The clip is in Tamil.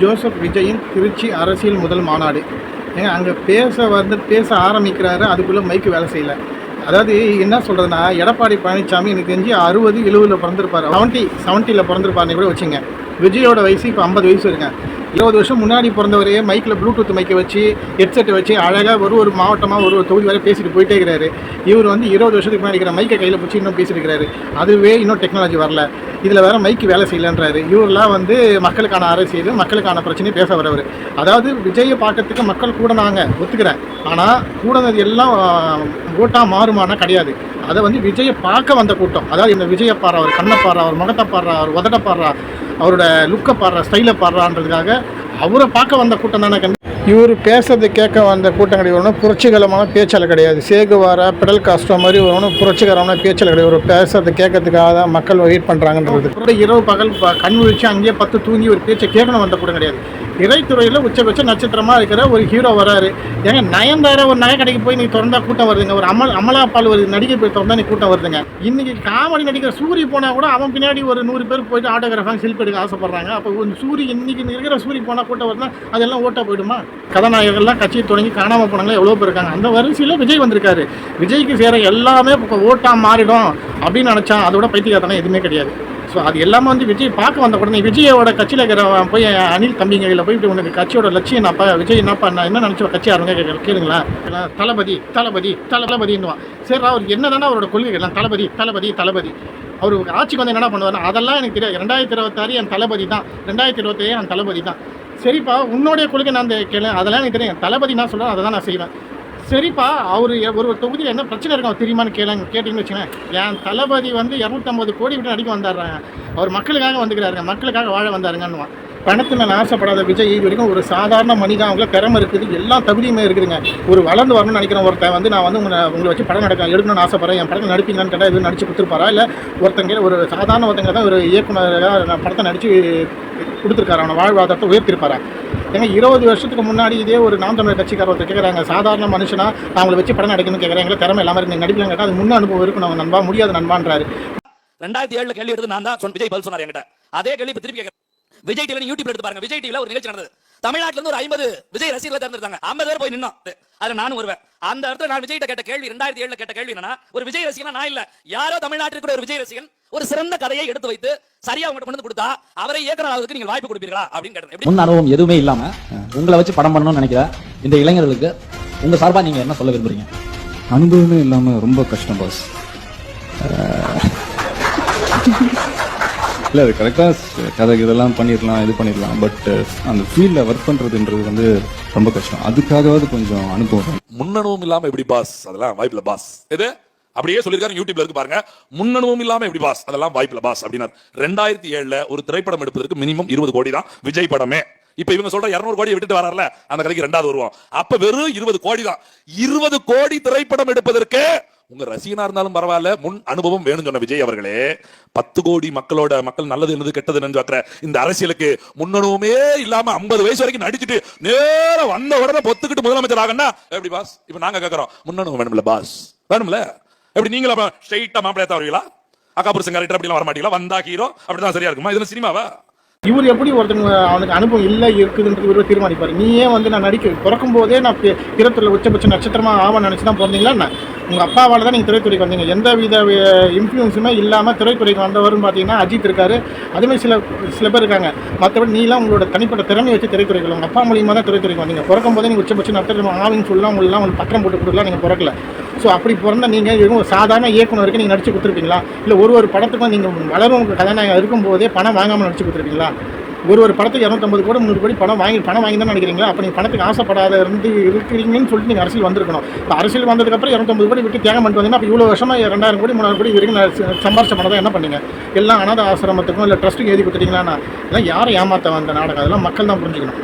ஜோசப் விஜயின் திருச்சி அரசியல் முதல் மாநாடு. ஏங்க அங்கே பேச வந்து பேச ஆரம்பிக்கிறாரு அதுக்குள்ளே மைக்கு வேலை செய்யல. அதாவது என்ன சொல்கிறதுனா எடப்பாடி பழனிசாமி எனக்கு தெரிஞ்சு அறுபது எழுபதில் பிறந்திருப்பார். செவன்ட்டி செவன்ட்டியில் பிறந்திருப்பாருன்னு கூட வச்சுங்க விஜயோட வயசு இப்போ ஐம்பது வயசு இருக்கேன் இருபது வருஷம் முன்னாடி பிறந்தவரே மைக்கில் ப்ளூடூத் மைக்கை வச்சு ஹெட்செட்டை வச்சு அழகாக ஒரு ஒரு மாவட்டமாக ஒரு ஒரு தொகுதி வரை பேசிட்டு போயிட்டே இருக்கிறாரு. இவர் வந்து இருபது வருஷத்துக்கு முன்னாடி இருக்கிற மைக்கை கையில் பிடிச்சி இன்னும் பேசிட்டு அதுவே இன்னும் டெக்னாலஜி வரல. இதில் வேற மைக்கு வேலை செய்யலன்றாரு. இவரெல்லாம் வந்து மக்களுக்கான அரசியல் மக்களுக்கான பிரச்சனையை பேச வரவர். அதாவது விஜயை பார்க்கறதுக்கு மக்கள் கூடனாங்க ஒத்துக்கிறேன். ஆனால் கூடனது எல்லாம் ஓட்டாக மாறுமானா கிடையாது. அதை வந்து விஜயை பார்க்க வந்த கூட்டம். அதாவது இந்த விஜயை பாடுறா அவர் கண்ணை பாடுறா அவர் முகத்தை பாடுறா அவர் உதட்ட பாடுறா அவரோட லுக்கை பாடுற ஸ்டைலை பாடுறான்றதுக்காக அவரை பார்க்க வந்த கூட்டம் தானே கண்டு இவர் பேசுறது கேட்க வந்த கூட்டம் கிடையாது. புரட்சிகரமான பேச்சாளர் கிடையாது. சேகுவாரா பெடல் காஸ்டோ மாதிரி ஒன்றும் புரட்சிகரமான பேச்சாளர் கிடையாது. ஒரு பேசுறது கேட்கறதுக்காக தான் மக்கள் வெயிட் பண்ணுறாங்கன்றது கூட இரவு பகல் கண் விழிச்சு அங்கேயே பத்து தூங்கி ஒரு பேச்சை கேட்கணும் வந்த கூட்டம் கிடையாது. இறைத்துறையில் உச்சபட்ச நட்சத்திரமாக இருக்கிற ஒரு ஹீரோ வராரு. ஏங்க நயன்தார ஒரு நகை கடைக்கு போய் நீ திறந்தா கூட்டம் வருதுங்க. ஒரு அமல் அமலாப்பால் ஒரு நடிகை போய் திறந்தா நீ கூட்டம் வருதுங்க. இன்னைக்கு காமெடி நடிகர் சூரி போனால் கூட அவன் பின்னாடி ஒரு நூறு பேர் போயிட்டு ஆட்டோகிராஃபாக செல்ஃபி எடுக்க ஆசைப்படுறாங்க. அப்போ சூரி இன்னைக்கு இருக்கிற சூரி போனால் கூட்டம் வருதுன்னா அதெல்லாம் ஓட்டா போயிடுமா? கதாநாயகர்கள்லாம் கட்சியை தொடங்கி காணாமல் போனாங்களே எவ்வளோ பேர் இருக்காங்க. அந்த வரிசையில் விஜய் வந்திருக்காரு. விஜய்க்கு சேர எல்லாமே ஓட்டாக மாறிடும் அப்படின்னு நினச்சா அதோட பைத்தியக்காரத்தனம் எதுவுமே கிடையாது. ஸோ அது எல்லாமே வந்து விஜய் பார்க்க வந்த உடனே விஜயோட கட்சியில் இருக்கிற போய் அனில் தம்பிங்கையில் போயிட்டு உனக்கு கட்சியோட லட்சியம் என்னப்பா? விஜய் என்னப்பா? நான் என்ன நினச்சி கட்சி ஆரங்க கேளுங்களா தளபதி தளபதி தளபதின்னுவான் சரி அவர் என்னதானே அவரோட கொள்கை? தளபதி தளபதி தளபதி. அவர் ஆட்சிக்கு வந்து என்ன பண்ணுவார் அதெல்லாம் எனக்கு தெரியாது. ரெண்டாயிரத்தி இருபத்தாறு என் தளபதி தான். ரெண்டாயிரத்தி இருபத்தேழு என் தளபதி தான். சரிப்பா உன்னுடைய கொள்கை நான் அந்த கேளு. அதெல்லாம் எனக்கு தெரியும். தளபதி நான் சொல்கிறேன் அதை தான் நான் செய்வேன். சரிப்பா அவர் ஒரு ஒரு தொகுதியில் என்ன பிரச்சனை இருக்கும் அவர் தெரியுமான்னு கேளுங்க கேட்டிங்கன்னு வச்சுக்கோங்க என் தளபதி வந்து இரநூத்தம்பது கோடி விட்டு நடிக்க வந்தாடுறாங்க அவர் மக்களுக்காக வந்துக்கிறாருங்க மக்களுக்காக வாழ வந்தாருங்கன்னுவான். பணத்து மேலே ஆசைப்படாத விஜய் இது வரைக்கும் ஒரு சாதாரண மனிதன் அவங்கள திறமை இருக்குது எல்லா தகுதியுமே இருக்குதுங்க. ஒரு வளர்ந்து வரணும்னு நினைக்கிற ஒருத்தன் வந்து நான் வந்து உங்களை உங்களை வச்சு படம் நடக்க எடுக்கணும்னு ஆசைப்படுறேன். என் படத்தில் நடிப்பீங்கன்னு கேட்டால் எதுவும் நடிச்சு கொடுத்துருப்பாரா? இல்லை ஒருத்தங்க ஒரு சாதாரண ஒருத்தங்க தான் ஒரு இயக்குனராக நான் படத்தை நடித்து கொடுத்துருக்காரு? அவனை வாழ்வாதாரத்தை உயர்த்திருப்பாரா? ஏங்க இருபது வருஷத்துக்கு முன்னாடி இதே ஒரு நாம் தமிழர் கட்சிக்கார ஒருத்தர் கேட்குறாங்க சாதாரண மனுஷனா அவங்கள அவங்களை வச்சு படம் நடிக்கணும்னு கேட்குறாங்க எங்களை திறமை இல்லாமல் இருக்கு. நடிக்கலாம் கேட்டால் அது முன் அனுபவம் இருக்கும் நம்ம நண்பா முடியாது நண்பான்றாரு. ரெண்டாயிரத்தி ஏழுல கேள்வி எடுத்து நான் தான் சொன்ன விஜய் பதில் சொன்னார் என்கிட்ட. அதே கேள்வி இப்ப திருப்பி கேட்கிறேன் விஜய் டிவில யூடியூப்ல எடுத்து பாருங்க. விஜய் டிவில ஒரு நிகழ்ச்சி நடந்தது. தமிழ்நாட்டுல இருந்து ஒரு ஐம்பது விஜய் ரசிகர்கள் தேர்ந்தெடுத்தாங்க. ஐம்பது பேர் போய் நின்னோம். அதுல நானும் வருவேன் அந்த இடத்துல நான் விஜய் கேட்ட கேள்வி ரெண்டாயிரத்தி ஏழுல கேட்ட கேள்வி என்னன்னா ஒரு விஜய் ரசிகனா நான் இல்ல. யாரோ தமிழ்நாட்டில் கூட ஒரு விஜய் ரசிகன் ஒரு சிறந்த கதையை எடுத்து வைத்து சரியா உங்கள்கிட்ட கொண்டு வந்து கொடுத்தா அவரை இயக்குனர் ஆகுறதுக்கு நீங்க வாய்ப்பு கொடுப்பீர்களா அப்படின்னு கேட்டேன். எப்படி? முன் அனுபவம் எதுவுமே இல்லாம உங்களை வச்சு படம் பண்ணணும்னு நினைக்கிற இந்த இளைஞர்களுக்கு உங்க சார்பா நீங்க என்ன சொல்ல விரும்புறீங்க? அனுபவமே இல்லாமல் ரொம்ப கஷ்டம் பாஸ் இல்லை அது கரெக்டாக கதை இதெல்லாம் பண்ணிடலாம் இது பண்ணிடலாம். பட் uh, அந்த ஃபீல்டில் ஒர்க் பண்ணுறதுன்றது வந்து ரொம்ப கஷ்டம். அதுக்காகவாவது கொஞ்சம் அனுபவம். வேணும். முன்னணுவும் எப்படி பாஸ் அதெல்லாம் வாய்ப்பில் பாஸ் எது? அப்படியே சொல்லியிருக்காரு யூடியூப்ல இருக்கு பாருங்க. முன்னணுவும் இல்லாம எப்படி பாஸ் அதெல்லாம் வாய்ப்பில் பாஸ் அப்படின்னா ரெண்டாயிரத்தி ஏழுல ஒரு திரைப்படம் எடுப்பதற்கு மினிமம் இருபது கோடி தான் விஜய் படமே. இப்ப இவங்க சொல்ற 200 கோடி விட்டுட்டு வரல அந்த கதைக்கு ரெண்டாவது வருவோம் அப்ப வெறும் இருபது கோடி தான். இருபது கோடி திரைப்படம் எடுப்பதற்கு உங்க ரசிகனா இருந்தாலும் பரவாயில்ல முன் அனுபவம் வேணும்னு சொன்ன விஜய் அவர்களே பத்து கோடி மக்களோட மக்கள் நல்லது என்னது கெட்டது என்னன்னு இந்த அரசியலுக்கு முன்னணுவுமே இல்லாம ஐம்பது வயசு வரைக்கும் நடிச்சுட்டு நேரா வந்த உடனே பொத்துக்கிட்டு முதலமைச்சர் ஆகனா எப்படி பாஸ் இப்ப நாங்க கேக்குறோம். முன்னணு வேணும்ல பாஸ் வேணும்ல? எப்படி நீங்களா ஸ்ட்ரைட்டா மாப்பிளையா தான் வருவீங்களா அக்கா புருஷன் கரெக்டா அப்படிலாம் வர மாட்டீங்களா வந்தா ஹீரோ அப்படிதான் சரியா இருக்குமா? இதுல சினிமாவா? இவர் எப்படி ஒருத்தங்க அவனுக்கு அனுபவம் இல்லை இருக்குதுன்றது இவர் தீர்மானிப்பார். நீயே வந்து நான் நடிக்க பிறக்கும் போதே நான் பி- உச்சபட்ச நட்சத்திரமாக ஆவன்னு நினச்சி தான் பிறந்தீங்களா என்ன? உங்கள் அப்பாவால் தான் நீங்கள் திரைத்துறைக்கு வந்தீங்க. எந்த வித இன்ஃப்ளூயன்ஸுமே இல்லாமல் திரைத்துறைக்கு வந்தவர்னு பார்த்தீங்கன்னா அஜித் இருக்காரு. அதுமாதிரி சில சில பேர் இருக்காங்க. மற்றபடி நீலாம் உங்களோட தனிப்பட்ட திறமையை வச்சு திரைத்துறைக்கு உங்கள் அப்பா மூலியமாக தான் திரைத்துறைக்கு வந்தீங்க. பிறக்கும் போதே நீங்கள் உச்சபட்சம் நட்சத்திரம் ஆவின்னு சொல்லலாம் உங்களெலாம் உங்களுக்கு பத்திரம் போட்டு கொடுக்கலாம். நீங்கள் பிறக்கல. ஸோ அப்படி பிறந்த நீங்கள் எதுவும் ஒரு சாதாரண இயக்குனருக்கு நீங்கள் நடிச்சு கொடுத்துருப்பீங்களா? இல்லை ஒரு ஒரு படத்துக்கும் நீங்கள் வளரும் கதாநாயகம் இருக்கும்போதே பணம் வாங்காமல் நடிச்சு கொடுத்துருப்பீங்களா? ஒரு ஒரு படத்துக்கு இரநூத்தம்பது கோடி முந்நூறு கோடி பணம் வாங்கி பணம் வாங்கி தான் நினைக்கிறீங்களா? அப்போ நீங்கள் பணத்துக்கு ஆசைப்படாத இருந்து இருக்கிறீங்கன்னு சொல்லிட்டு நீங்கள் அரசியல் வந்திருக்கணும். இப்போ அரசியல் வந்ததுக்கப்புறம் இரநூத்தம்பது கோடி விட்டு தேங்க பண்ணிட்டு வந்தீங்கன்னா அப்போ இவ்வளோ வருஷமாக ரெண்டாயிரம் கோடி மூணாயிரம் கோடி வரைக்கும் சம்பாரிச்ச பணம் தான் என்ன பண்ணீங்க? எல்லாம் அனாத ஆசிரமத்துக்கும் இல்லை ட்ரஸ்ட்டுக்கு எழுதி கொடுத்துட்டீங்களா எல்லாம் யாரை ஏமாற்ற வந்த நாடகம்? அதெல்லாம் மக்கள் தான் புரிஞ்சுக்கணும்.